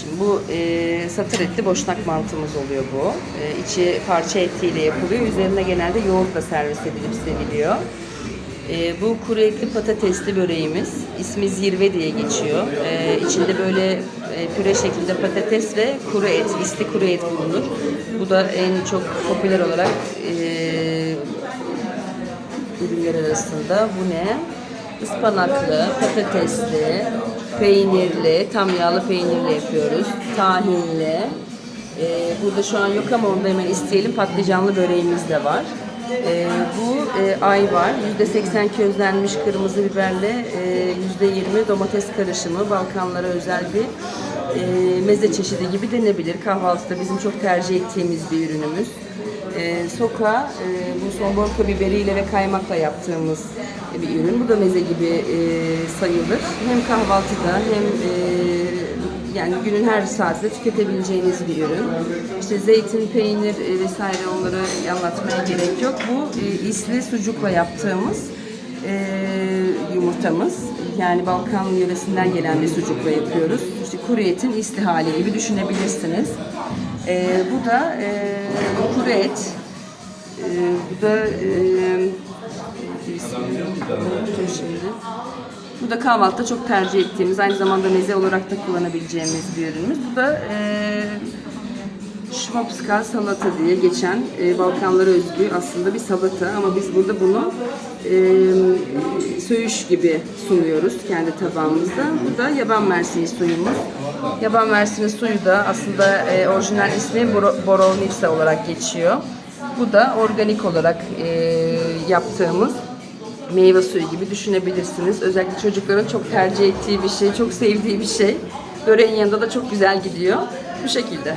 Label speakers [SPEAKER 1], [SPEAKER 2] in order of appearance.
[SPEAKER 1] Şimdi bu e, satır etli boşnak mantımız oluyor bu. E, içi parça etiyle yapılıyor. Üzerine genelde yoğurtla servis edilip seviliyor. E, bu kuru etli patatesli böreğimiz. İsmi zirve diye geçiyor. E, içinde böyle e, püre şeklinde patates ve kuru et, isli kuru et bulunur. Bu da en çok popüler olarak e, ürünler arasında. Bu ne? Ispanaklı, patatesli, peynirli, tam yağlı peynirli yapıyoruz. Tahinli. Ee, burada şu an yok ama onu da hemen isteyelim. Patlıcanlı böreğimiz de var. Ee, bu e, ay var. %80 közlenmiş kırmızı biberle e, %20 domates karışımı. Balkanlara özel bir e, meze çeşidi gibi denebilir. Kahvaltıda bizim çok tercih ettiğimiz bir ürünümüz. E, soka e, bu somborka biberiyle ve kaymakla yaptığımız bir ürün. Bu da meze gibi e, sayılır. Hem kahvaltıda hem e, yani günün her saatinde tüketebileceğiniz bir ürün. İşte zeytin, peynir e, vesaire onları anlatmaya gerek yok. Bu e, isli sucukla yaptığımız e, yumurtamız. Yani Balkan yöresinden gelen bir sucukla yapıyoruz. İşte kuru etin isli hali gibi düşünebilirsiniz. E, bu da e, kuru et. E, bu da e, şimdi. Bu da kahvaltıda çok tercih ettiğimiz, aynı zamanda meze olarak da kullanabileceğimiz bir ürünümüz. Bu da e, Schwabska salata diye geçen e, Balkanlara özgü aslında bir salata ama biz burada bunu e, söğüş gibi sunuyoruz kendi tabağımızda. Bu da yaban mersini suyumuz. Yaban mersini suyu da aslında e, orijinal ismi Boro- Borovnica olarak geçiyor. Bu da organik olarak e, yaptığımız meyve suyu gibi düşünebilirsiniz. Özellikle çocukların çok tercih ettiği bir şey, çok sevdiği bir şey. Böreğin yanında da çok güzel gidiyor. Bu şekilde.